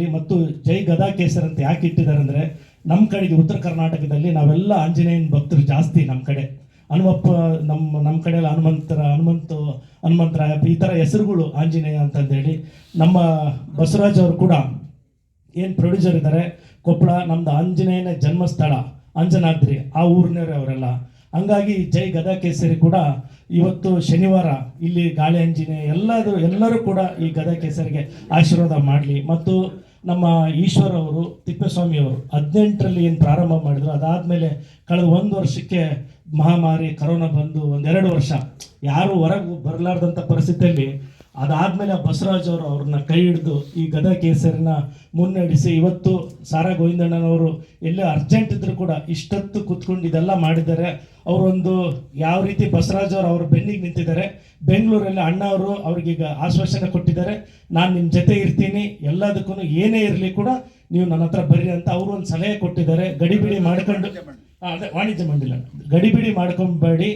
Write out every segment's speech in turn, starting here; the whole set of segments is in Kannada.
ಆಗಲಿ ಮತ್ತು ಜೈ ಗದಾ ಕೇಸರ್ ಅಂತ ಯಾಕೆ ಇಟ್ಟಿದ್ದಾರೆ ಅಂದರೆ ನಮ್ಮ ಕಡೆಗೆ ಉತ್ತರ ಕರ್ನಾಟಕದಲ್ಲಿ ನಾವೆಲ್ಲ ಆಂಜನೇಯನ ಭಕ್ತರು ಜಾಸ್ತಿ ನಮ್ಮ ಕಡೆ. ಹನುಮಪ್ಪ ನಮ್ಮ ನಮ್ಮ ಕಡೆ ಎಲ್ಲ ಹನುಮಂತರ, ಹನುಮಂತು ಹನುಮಂತರಾಯ ಈ ಥರ ಹೆಸರುಗಳು ಆಂಜನೇಯ ಅಂತಂದೇಳಿ ನಮ್ಮ ಬಸವರಾಜ್ ಅವರು ಕೂಡ ಏನು ಪ್ರೊಡ್ಯೂಸರ್ ಇದ್ದಾರೆ, ಕೊಪ್ಪಳ ನಮ್ಮದು ಆಂಜನೇಯನ ಜನ್ಮಸ್ಥಳ, ಅಂಜನಾದ್ರಿ, ಆ ಊರಿನವರೇ ಅವರೆಲ್ಲ. ಹಂಗಾಗಿ ಜೈ ಗದಾ ಕೇಸರಿ ಕೂಡ ಇವತ್ತು ಶನಿವಾರ ಇಲ್ಲಿ ಗಾಳಿ ಆಂಜನೇಯ ಎಲ್ಲರೂ ಎಲ್ಲರೂ ಕೂಡ ಈ ಗದಾ ಕೇಸರಿಗೆ ಆಶೀರ್ವಾದ ಮಾಡಲಿ. ಮತ್ತು ನಮ್ಮ ಈಶ್ವರ್ ಅವರು, ತಿಪ್ಪೇಸ್ವಾಮಿ ಅವರು ಹದಿನೆಂಟರಲ್ಲಿ ಏನು ಪ್ರಾರಂಭ ಮಾಡಿದ್ರು, ಅದಾದಮೇಲೆ ಕಳೆದ ಒಂದು ವರ್ಷಕ್ಕೆ ಮಹಾಮಾರಿ, ಕರೋನಾ ಬಂದು ಒಂದೆರಡು ವರ್ಷ, ಯಾರೂ ಹೊರಗೆ ಬರಲಾರ್ದಂಥ ಪರಿಸ್ಥಿತಿಯಲ್ಲಿ ಅದಾದಮೇಲೆ ಬಸವರಾಜ್ ಅವರು ಅವ್ರನ್ನ ಕೈ ಹಿಡಿದು ಈ ಗದಾ ಕೇಸರಿನ ಮುನ್ನಡೆಸಿ ಇವತ್ತು ಸಾರಾ ಗೋವಿಂದಣ್ಣನವರು ಎಲ್ಲೇ ಅರ್ಜೆಂಟ್ ಇದ್ದರೂ ಕೂಡ ಇಷ್ಟೊತ್ತು ಕುತ್ಕೊಂಡು ಇದೆಲ್ಲ ಮಾಡಿದ್ದಾರೆ. ಅವರೊಂದು ಯಾವ ರೀತಿ ಬಸವರಾಜ್ ಅವರು ಅವ್ರ ಬೆನ್ನಿಗೆ ನಿಂತಿದ್ದಾರೆ. ಬೆಂಗಳೂರಲ್ಲಿ ಅಣ್ಣ ಅವರು ಅವ್ರಿಗೀಗ ಆಶ್ವಾಸನೆ ಕೊಟ್ಟಿದ್ದಾರೆ. ನಾನು ನಿಮ್ಮ ಜೊತೆ ಇರ್ತೀನಿ. ಎಲ್ಲದಕ್ಕೂ ಏನೇ ಇರಲಿ ಕೂಡ ನೀವು ನನ್ನ ಹತ್ರ ಬರ್ರಿ ಅಂತ ಅವರು ಒಂದು ಸಲಹೆ ಕೊಟ್ಟಿದ್ದಾರೆ. ಗಡಿಬಿಡಿ ಮಾಡ್ಕೊಂಡು ಅದೇ ವಾಣಿಜ್ಯ ಮಂಡಳಿ ಗಡಿಬಿಡಿ ಮಾಡ್ಕೊಂಬೇಡಿ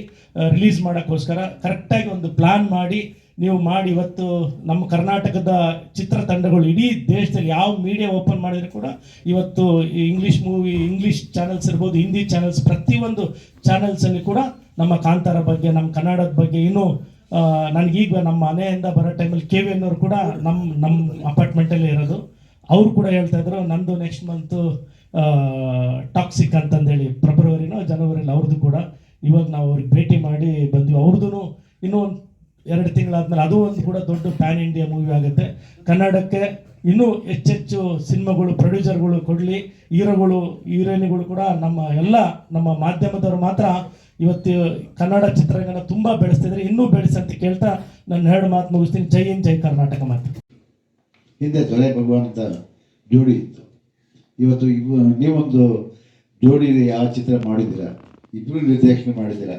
ರಿಲೀಸ್ ಮಾಡೋಕ್ಕೋಸ್ಕರ ಕರೆಕ್ಟಾಗಿ ಒಂದು ಪ್ಲಾನ್ ಮಾಡಿ ನೀವು ಮಾಡಿ ಇವತ್ತು ನಮ್ಮ ಕರ್ನಾಟಕದ ಚಿತ್ರತಂಡಗಳು ಇಡೀ ದೇಶದಲ್ಲಿ ಯಾವ ಮೀಡಿಯಾ ಓಪನ್ ಮಾಡಿದ್ರು ಕೂಡ ಇವತ್ತು ಇಂಗ್ಲೀಷ್ ಮೂವಿ ಇಂಗ್ಲೀಷ್ ಚಾನೆಲ್ಸ್ ಇರ್ಬೋದು ಹಿಂದಿ ಚಾನೆಲ್ಸ್ ಪ್ರತಿಯೊಂದು ಚಾನಲ್ಸಲ್ಲಿ ಕೂಡ ನಮ್ಮ ಕಾಂತಾರ ಬಗ್ಗೆ, ನಮ್ಮ ಕನ್ನಡದ ಬಗ್ಗೆ ಇನ್ನೂ ನನಗೀಗ ನಮ್ಮ ಮನೆಯಿಂದ ಬರೋ ಟೈಮಲ್ಲಿ ಕೆ ವಿ ಅನ್ನೋರು ಕೂಡ ನಮ್ಮ ನಮ್ಮ ಅಪಾರ್ಟ್ಮೆಂಟಲ್ಲೇ ಇರೋದು. ಅವರು ಕೂಡ ಹೇಳ್ತಾ ಇದ್ರು, ನಂದು ನೆಕ್ಸ್ಟ್ ಮಂತು ಟಾಕ್ಸಿಕ್ ಅಂತಂದೇಳಿ ಫೆಬ್ರವರಿನೋ ಜನವರಿಲಿ ಅವ್ರದ್ದು ಕೂಡ. ಇವಾಗ ನಾವು ಅವ್ರಿಗೆ ಭೇಟಿ ಮಾಡಿ ಬಂದ್ವಿ. ಅವ್ರದ್ದು ಇನ್ನೂ ಒಂದು ಎರಡು ತಿಂಗಳಾದ್ಮೇಲೆ ಅದು ಒಂದು ಕೂಡ ದೊಡ್ಡ ಪ್ಯಾನ್ ಇಂಡಿಯಾ ಮೂವಿ ಆಗುತ್ತೆ. ಕನ್ನಡಕ್ಕೆ ಇನ್ನೂ ಹೆಚ್ಚೆಚ್ಚು ಸಿನಿಮಾಗಳು, ಪ್ರೊಡ್ಯೂಸರ್ಗಳು ಕೊಡಲಿ, ಹೀರೋಗಳು, ಹೀರೋಯಿನ್ಗಳು ಕೂಡ ನಮ್ಮ ಎಲ್ಲ ನಮ್ಮ ಮಾಧ್ಯಮದವರು ಮಾತ್ರ ಇವತ್ತು ಕನ್ನಡ ಚಿತ್ರರಂಗನ ತುಂಬ ಬೆಳೆಸ್ತಿದ್ರೆ ಇನ್ನೂ ಬೆಳೆಸಿ ಅಂತ ಕೇಳ್ತಾ ನಾನು ಎರಡು ಮಾತು ಮುಗಿಸ್ತೀನಿ. ಜೈ ಇನ್ ಜೈ ಕರ್ನಾಟಕ ಮಾತು. ಹಿಂದೆ ದೊರೆ ಭಗವಂತ ಜೋಡಿ ಇತ್ತು. ಇವತ್ತು ಇವ ನೀವೊಂದು ಜೋಡಿ ಯಾವ ಚಿತ್ರ ಮಾಡಿದ್ದೀರಾ? ಇಬ್ಬರು ನಿರ್ದೇಶನ ಮಾಡಿದ್ದೀರಾ?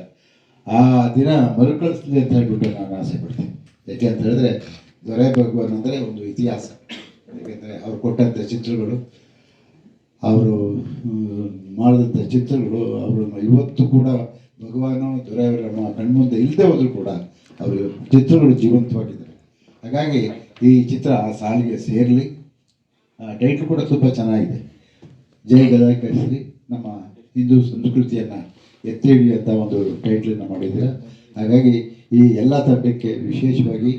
ಆ ದಿನ ಮರುಕಳಿಸ್ಲಿ ಅಂತ ಹೇಳ್ಬಿಟ್ಟು ನಾನು ಆಸೆ ಪಡ್ತೀನಿ. ಯಾಕೆ ಅಂತ ಹೇಳಿದ್ರೆ, ದೊರೆ ಭಗವಾನ್ ಅಂದರೆ ಒಂದು ಇತಿಹಾಸ. ಯಾಕೆಂದರೆ ಅವ್ರು ಕೊಟ್ಟಂಥ ಚಿತ್ರಗಳು, ಅವರು ಮಾಡಿದಂಥ ಚಿತ್ರಗಳು ಅವರು ಇವತ್ತು ಕೂಡ ಭಗವಾನು ದೊರೆಯವರನ್ನು ಕಣ್ಮುಂದೆ ಇಲ್ಲದೆ ಹೋದರೂ ಕೂಡ ಅವರು ಚಿತ್ರಗಳು ಜೀವಂತವಾಗಿದ್ದಾರೆ. ಹಾಗಾಗಿ ಈ ಚಿತ್ರ ಆ ಸಾಲಿಗೆ ಸೇರಲಿ. ಟೈಟ್ಲ್ ಕೂಡ ತುಂಬ ಚೆನ್ನಾಗಿದೆ. ಜೈ ಗದಾ ನಮ್ಮ ಹಿಂದೂ ಸಂಸ್ಕೃತಿಯನ್ನು ಎತ್ತಿ ಅಂತ ಒಂದು ಟೈಟ್ಲನ್ನು ಮಾಡಿದ್ದೀರ ಹಾಗಾಗಿ ಈ ಎಲ್ಲ ತಂಡಕ್ಕೆ ವಿಶೇಷವಾಗಿ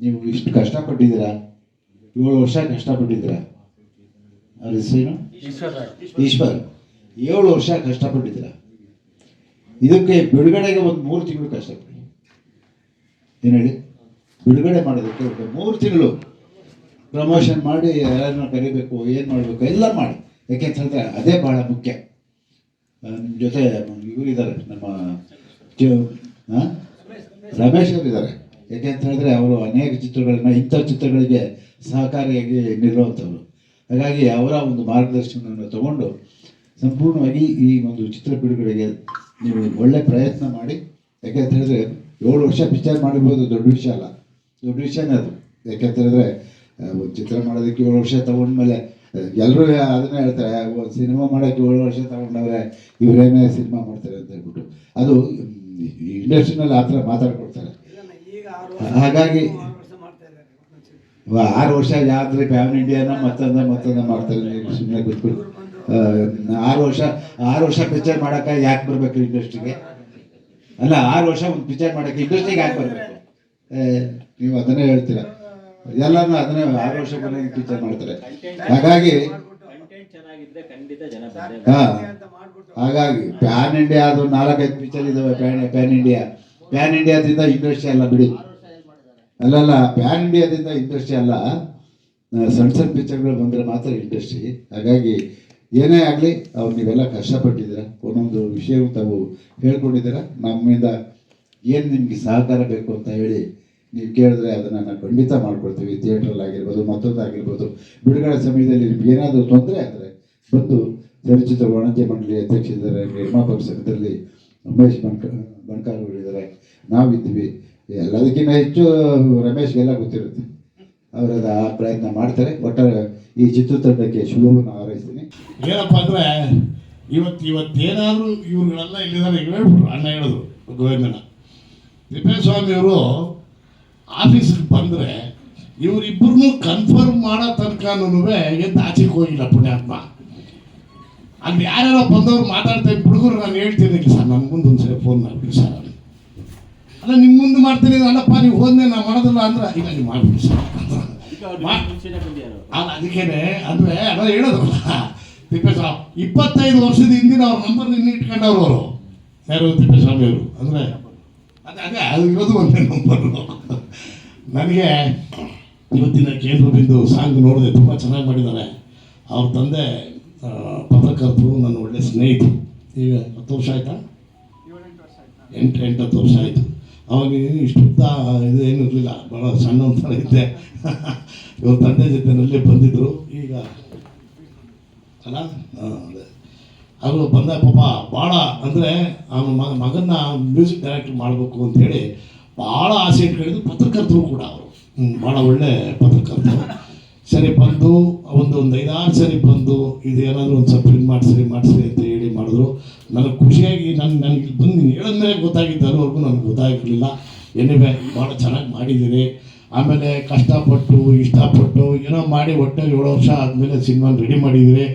ನೀವು ಇಷ್ಟು ಕಷ್ಟಪಟ್ಟಿದ್ದೀರಾ? ಏಳು ವರ್ಷ ಕಷ್ಟಪಟ್ಟಿದ್ದೀರಾ? ಅವ್ರ ಹೆಸರೇನು? ಈಶ್ವರ್ ಏಳು ವರ್ಷ ಕಷ್ಟಪಟ್ಟಿದ್ದೀರ? ಇದಕ್ಕೆ ಬಿಡುಗಡೆಗೆ ಒಂದು ಮೂರು ತಿಂಗಳು ಕಷ್ಟಪಡಿ. ಏನು ಹೇಳಿ? ಬಿಡುಗಡೆ ಮಾಡೋದಕ್ಕೆ ಒಂದು ಮೂರು ತಿಂಗಳು ಪ್ರಮೋಷನ್ ಮಾಡಿ ಯಾರನ್ನ ಕರಿಬೇಕು ಏನು ಮಾಡಬೇಕು ಎಲ್ಲ ಮಾಡಿ. ಯಾಕೆಂತ ಹೇಳಿದ್ರೆ ಅದೇ ಭಾಳ ಮುಖ್ಯ. ಜೊತೆ ಇವರು ಇದ್ದಾರೆ ನಮ್ಮ? ರಮೇಶ್ ಅವರು ಇದ್ದಾರೆ ಯಾಕೆ ಅಂತ ಹೇಳಿದ್ರೆ ಅವರು ಅನೇಕ ಚಿತ್ರಗಳನ್ನ ಇಂಥ ಚಿತ್ರಗಳಿಗೆ ಸಹಕಾರಿಯಾಗಿ ನಿಲ್ಲುವಂಥವ್ರು. ಹಾಗಾಗಿ ಅವರ ಒಂದು ಮಾರ್ಗದರ್ಶನವನ್ನು ತಗೊಂಡು ಸಂಪೂರ್ಣವಾಗಿ ಈ ಒಂದು ಚಿತ್ರ ಬಿಡುಗಡೆಗೆ ನೀವು ಒಳ್ಳೆ ಪ್ರಯತ್ನ ಮಾಡಿ. ಯಾಕೆ ಅಂತ ಹೇಳಿದ್ರೆ, ಏಳು ವರ್ಷ ಪಿಕ್ಚರ್ ಮಾಡಿರ್ಬೋದು, ದೊಡ್ಡ ವಿಷಯ ಅಲ್ಲ. ದೊಡ್ಡ ವಿಷಯನೇ ಅದು. ಯಾಕೆಂತ ಹೇಳಿದ್ರೆ ಒಂದು ಚಿತ್ರ ಮಾಡೋದಕ್ಕೆ ಏಳು ವರ್ಷ ತಗೊಂಡ್ಮೇಲೆ ಎಲ್ಲರೂ ಅದನ್ನೇ ಹೇಳ್ತಾರೆ ಸಿನಿಮಾ ಮಾಡೋಕ್ಕೆ ಏಳು ವರ್ಷ ತಗೊಂಡವ್ರೆ ಇವರೇನೇ ಸಿನಿಮಾ ಮಾಡ್ತಾರೆ ಅಂತ ಹೇಳ್ಬಿಟ್ಟು. ಅದು ಇಂಡಸ್ಟ್ರಿನಲ್ಲಿ ಆ ಥರ ಮಾತಾಡ್ಕೊಡ್ತಾರೆ. ಹಾಗಾಗಿ, ಆರು ವರ್ಷ ಯಾವ್ದು ಪ್ಯಾನ್ ಇಂಡಿಯಾನ ಮತ್ತೊಂದ ಮತ್ತೊಂದ ಮಾಡ್ತಾರೆ. ಸುಮ್ಮನೆ ಕೂತ್ಕೊಂಡು ಆರು ವರ್ಷ ಆರು ವರ್ಷ ಪಿಕ್ಚರ್ ಮಾಡೋಕೆ ಯಾಕೆ ಬರ್ಬೇಕು ಇಂಡಸ್ಟ್ರಿಗೆ? ಅಲ್ಲ, ಆರು ವರ್ಷ ಒಂದು ಪಿಕ್ಚರ್ ಮಾಡಕ್ಕೆ ಇಂಡಸ್ಟ್ರಿಗೆ ಯಾಕೆ ಬರಬೇಕು? ನೀವು ಅದನ್ನೇ ಹೇಳ್ತೀರಾ? ಎಲ್ಲಾನು ಅದನ್ನೇ ಆರು ವರ್ಷ ಬಂದು ಪಿಕ್ಚರ್ ಮಾಡ್ತಾರೆ. ಹಾಗಾಗಿ ಹಾ. ಹಾಗಾಗಿ ಪ್ಯಾನ್ ಇಂಡಿಯಾ ಅದು ನಾಲ್ಕೈದು ಪಿಕ್ಚರ್ ಇದಾವೆ ಪ್ಯಾನ್ ಪ್ಯಾನ್ ಇಂಡಿಯಾ ಪ್ಯಾನ್ ಇಂಡಿಯಾದಿಂದ ಇಂಡಸ್ಟ್ರಿ ಅಲ್ಲ ಬಿಡಿ. ಅಲ್ಲಲ್ಲ ಪ್ಯಾನ್ ಇಂಡಿಯಾದಿಂದ ಇಂಡಸ್ಟ್ರಿ ಅಲ್ಲ ಸಣ್ಣ ಸಣ್ಣ ಪಿಕ್ಚರ್ಗಳು ಬಂದರೆ ಮಾತ್ರ ಇಂಡಸ್ಟ್ರಿ ಹಾಗಾಗಿ ಏನೇ ಆಗಲಿ ಅವ್ರು ನೀವೆಲ್ಲ ಕಷ್ಟಪಟ್ಟಿದ್ದೀರ. ಒಂದೊಂದು ವಿಷಯ ತಾವು ಹೇಳ್ಕೊಂಡಿದ್ದೀರ. ನಮ್ಮಿಂದ ಏನು ನಿಮಗೆ ಸಹಕಾರ ಬೇಕು ಅಂತ ಹೇಳಿ ನೀವು ಕೇಳಿದ್ರೆ ಅದನ್ನು ನಾವು ಖಂಡಿತ ಮಾಡ್ಕೊಡ್ತೀವಿ ಥಿಯೇಟ್ರಲ್ಲಿ ಆಗಿರ್ಬೋದು, ಮತ್ತೊಂದು ಆಗಿರ್ಬೋದು. ಬಿಡುಗಡೆ ಸಮಯದಲ್ಲಿ ನಿಮ್ಗೆ ಏನಾದರೂ ತೊಂದರೆ ಆದರೆ ಬಂದು ಚಲನಚಿತ್ರ ವಾಣಿಜ್ಯ ಮಂಡಳಿ ಅಧ್ಯಕ್ಷರಿದ್ದಾರೆ ನಿರ್ಮಾಪಕ ಸಂಘದಲ್ಲಿ ಉಮೇಶ್ ಬಣ್ಕ ಬಣ್ಕಾರಗಳಿದ್ದಾರೆ ನಾವಿದ್ದೀವಿ. ಎಲ್ಲದಕ್ಕಿಂತ ಹೆಚ್ಚು ರಮೇಶ್ಗೆಲ್ಲ ಗೊತ್ತಿರುತ್ತೆ. ಅವರದ ಆ ಪ್ರಯತ್ನ ಮಾಡ್ತಾರೆ. ಒಟ್ಟಾರೆ ಈ ಚಿತ್ರತಂಡಕ್ಕೆ ಶುಭವನ್ನು ಹಾರೈಸ್ತೀನಿ. ಏನಪ್ಪ ಅಂದ್ರೆ ಇವತ್ತು ಇವತ್ತು ಏನಾದರೂ ಇಲ್ಲಿದ್ದಾರೆ ಹೇಳ್ಬಿಟ್ರು. ಅಣ್ಣ ಹೇಳಿದ್ರು ಗೋವಿಂದನ ತಿಪ್ಪೇಸ್ವಾಮಿಯವರು ಆಫೀಸಿಗೆ ಬಂದರೆ ಇವರಿಬ್ಬರನ್ನು ಕನ್ಫರ್ಮ್ ಮಾಡೋ ತನಕನೂ ಎದ್ದು ಆಚೆಗೆ ಹೋಗಿಲ್ಲ ಪುಣ್ಯಾತ್ಮ. ಅಲ್ಲಿ ಯಾರ್ಯಾರೋ ಬಂದವ್ರು ಮಾತಾಡ್ತಾ ಹುಡುಗರು ನಾನು ಹೇಳ್ತೀನಿ ಸರ್ ನನ್ನ ಮುಂದೆ ಒಂದ್ಸರಿ ಫೋನ್ ಮಾಡ್ಬಿಡಿ ಸರ್ ಅಲ್ಲ ನಿಮ್ಮ ಮುಂದೆ ಮಾಡ್ತೀನಿ ಅಲ್ಲಪ್ಪ ನೀವು ಹೋದ್ನೆ ನಾ ಮಾಡೋದಿಲ್ಲ ಅಂದ್ರೆ ಇಲ್ಲ ನೀವು ಮಾಡ್ಬಿಡಿ ಸರ್. ಅಲ್ಲ ಅದಕ್ಕೇನೆ ಅಂದ್ರೆ ಅದ ಹೇಳೋದಲ್ಲ. ತಿಪ್ಪೇಸ್ವಾಮಿ ಇಪ್ಪತ್ತೈದು ವರ್ಷದ ಹಿಂದಿನ ಅವ್ರ ನಂಬರ್ ನಿನ್ನೆ ಇಟ್ಕೊಂಡವ್ರು ಅವರು. ಯಾರು ತಿಪ್ಪೇಸ್ವಾಮಿ ಅವರು? ಅಂದ್ರೆ ಅದೇ ಅದೇ ಅದು ಇರೋದು ಒಂದೇ ನಂಬರು ನನಗೆ ಇವತ್ತಿನ ಕೇಂದ್ರ ಬಿಂದು ಸಾಂಗ್ ನೋಡಿದೆ ತುಂಬ ಚೆನ್ನಾಗಿ ಮಾಡಿದ್ದಾರೆ. ಅವ್ರ ತಂದೆ ಪತ್ರಕರ್ತರು ನನ್ನ ಒಳ್ಳೆ ಸ್ನೇಹಿತರು. ಈಗ ಹತ್ತು ವರ್ಷ ಆಯ್ತಾ? ಎಂಟು ಎಂಟು ಹತ್ತು ವರ್ಷ ಆಯಿತು. ಅವಾಗ ಇಷ್ಟು ಉದ್ದ ಇದು ಏನೂ ಇರಲಿಲ್ಲ. ಭಾಳ ಸಣ್ಣ ಥರ ಇದ್ದೆ ಇವ್ರ ತಂದೆ ಜೊತೆನಲ್ಲಿ ಬಂದಿದ್ದರು ಈಗ ಅಲ್ಲ? ಅದೇ. ಅವರು ಬಂದ ಪಾಪ ಭಾಳ ಅಂದರೆ ಅವನ ಮಗ ಮಗನ್ನ ಮ್ಯೂಸಿಕ್ ಡೈರೆಕ್ಟ್ ಮಾಡಬೇಕು ಅಂತೇಳಿ ಭಾಳ ಆಸೆ ಇಟ್ಕೊಂಡಿದ್ದು ಪತ್ರಕರ್ತರು ಕೂಡ ಅವರು. ಭಾಳ ಒಳ್ಳೆ ಪತ್ರಕರ್ತರು. ಸರಿ, ಬಂದು, ಒಂದು ಒಂದು ಐದಾರು ಸರಿ ಬಂದು, ಇದು ಏನಾದರೂ ಒಂದು ಸ್ವಲ್ಪ ಇದು ಮಾಡಿಸ್ರಿ ಮಾಡಿಸ್ರಿ ಅಂತ ಹೇಳಿ ಮಾಡಿದ್ರು. ನನಗೆ ಖುಷಿಯಾಗಿ ನಾನು, ನನಗೆ ಇಲ್ಲಿ ಬಂದು ನೀನು ಹೇಳಿದ್ಮೇಲೆ ಗೊತ್ತಾಗಿದ್ದು ಅಲ್ಲಿವರೆಗೂ ನನಗೆ ಗೊತ್ತಾಗಿರಲಿಲ್ಲ ಎನಿವೆ ಭಾಳ ಚೆನ್ನಾಗಿ ಮಾಡಿದ್ದೀರಿ. ಆಮೇಲೆ ಕಷ್ಟಪಟ್ಟು, ಇಷ್ಟಪಟ್ಟು, ಏನೋ ಮಾಡಿ ಒಟ್ಟೆ ಏಳು ವರ್ಷ ಆದಮೇಲೆ ಸಿನಿಮಾ ರೆಡಿ ಮಾಡಿದ್ದೀರಿ.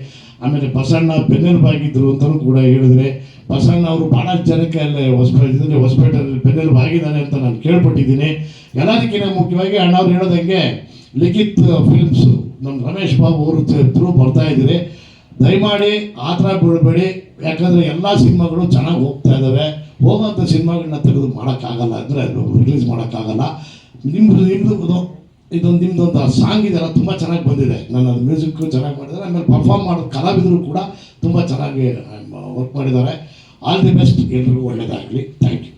ಆಮೇಲೆ ಬಸಣ್ಣ ಬೆನ್ನೆಲುಬಾಗಿದ್ರು ಅಂತಲೂ ಕೂಡ ಹೇಳಿದ್ರೆ. ಬಸಣ್ಣ ಅವರು ಭಾಳ ಜನಕ್ಕೆ ಅಲ್ಲಿ ಹೊಸಪೇಟೆ ಇದರಲ್ಲಿ ಹೊಸಪೇಟೆಯಲ್ಲಿ ಬೆನ್ನೆಲುಬಾಗಿದ್ದಾರೆ ಅಂತ ನಾನು ಕೇಳ್ಪಟ್ಟಿದ್ದೀನಿ. ಎಲ್ಲದಕ್ಕಿಂತ ಮುಖ್ಯವಾಗಿ ಅಣ್ಣವ್ರು ಹೇಳೋದಂಗೆ ಲಿಖಿತ್ ಫಿಲ್ಮ್ಸ್ ನಮ್ಮ ರಮೇಶ್ ಬಾಬು ಅವರು ಥ್ರೂ ಬರ್ತಾ ಇದ್ದೀರಿ. ದಯಮಾಡಿ ಆ ಥರ ಬೀಳಬೇಡಿ. ಯಾಕಂದರೆ ಎಲ್ಲ ಸಿನಿಮಾಗಳು ಚೆನ್ನಾಗಿ ಹೋಗ್ತಾ ಇದ್ದಾವೆ ಹೋಗೋಂಥ ಸಿನಿಮಾಗಳನ್ನ ತೆಗೆದು ಮಾಡೋಕ್ಕಾಗಲ್ಲ ಅಂದರೆ ರಿಲೀಸ್ ಮಾಡೋಕ್ಕಾಗಲ್ಲ. ನಿಮ್ಮದು ನಿಮ್ಮದು ಇದೊಂದು ನಿಮ್ದೊಂದು ಸಾಂಗ್ ಇದೆಲ್ಲ ತುಂಬ ಚೆನ್ನಾಗಿ ಬಂದಿದೆ. ನಾನು ಅದು ಮ್ಯೂಸಿಕ್ ಚೆನ್ನಾಗಿ ಮಾಡಿದ್ದಾರೆ. ಆಮೇಲೆ ಪರ್ಫಾರ್ಮ್ ಮಾಡೋ ಕಲಾವಿದರು ಕೂಡ ತುಂಬ ಚೆನ್ನಾಗಿ ವರ್ಕ್ ಮಾಡಿದ್ದಾರೆ. ಆಲ್ ದಿ ಬೆಸ್ಟ್ ಎಲ್ಲರಿಗೂ ಒಳ್ಳೆಯದಾಗಲಿ thank you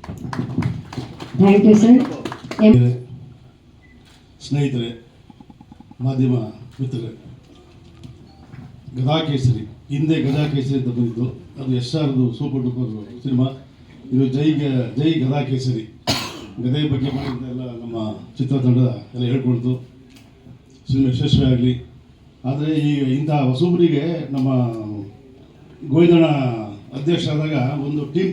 thank you sir ಸ್ನೇಹಿತರೆ ಮಾಧ್ಯಮ ಮಿತ್ರರೇ ಗದಾಕೇಸರಿ ಹಿಂದೆ ಗದಾಕೇಸರಿ ಅಂತ ಬಂದಿದ್ದು ಅದು ಎಸ್ ಆರ್ದು ಸೂಪರ್ ಡೂಪರ್ ಸಿನಿಮಾ. ಇದು ಜೈ ಗ- ಜೈ ಗದಾಕೇಸರಿ. ಗದೆಯ ಬಗ್ಗೆ ಎಲ್ಲ ನಮ್ಮ ಚಿತ್ರತಂಡ ಎಲ್ಲ ಹೇಳ್ಕೊಳ್ತು. ಸಿನಿಮಾ ಯಶಸ್ವಿ ಆಗಲಿ. ಆದರೆ ಈ ಇಂಥ ಹೊಸಬರಿಗೆ ನಮ್ಮ ಗೋವಿಂದಣ್ಣ ಅಧ್ಯಕ್ಷರಾದಾಗ ಒಂದು ಟೀಮ್